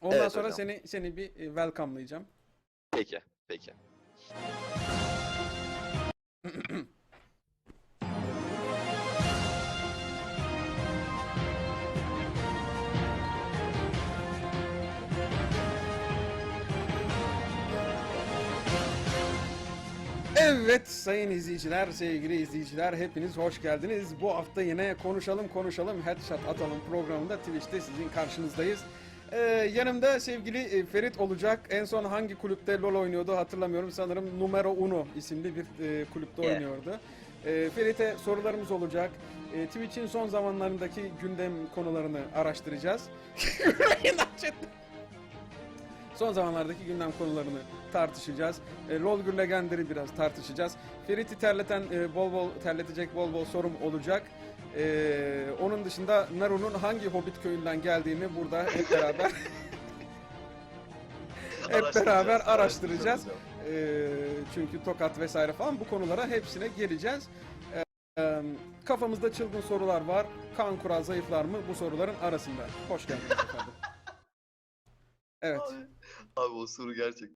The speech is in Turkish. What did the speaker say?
Ondan Evet sonra hocam. seni seni bir e, welcome'layacağım. Peki, peki. Evet sayın izleyiciler, sevgili izleyiciler hepiniz hoş geldiniz. Bu hafta yine konuşalım konuşalım headshot atalım programında Twitch'te sizin karşınızdayız. Ee, yanımda sevgili e, Ferit olacak. En son hangi kulüpte LoL oynuyordu hatırlamıyorum. Sanırım Numero Uno isimli bir e, kulüpte Yeah. oynuyordu. E, Ferit'e sorularımız olacak. E, Twitch'in son zamanlarındaki gündem konularını araştıracağız. Son zamanlardaki gündem konularını tartışacağız. E, Rolgür Legender'i biraz tartışacağız. Ferit'i terleten, e, bol bol terletecek bol bol sorum olacak. E, onun dışında Naru'nun hangi Hobbit köyünden geldiğini burada hep beraber hep beraber araştıracağız. E, çünkü Tokat vesaire falan bu konulara hepsine geleceğiz. E, kafamızda çılgın sorular var. Kan kural zayıflar mı bu soruların arasında. Hoş geldiniz efendim. Evet. Abi, abi o soru gerçekten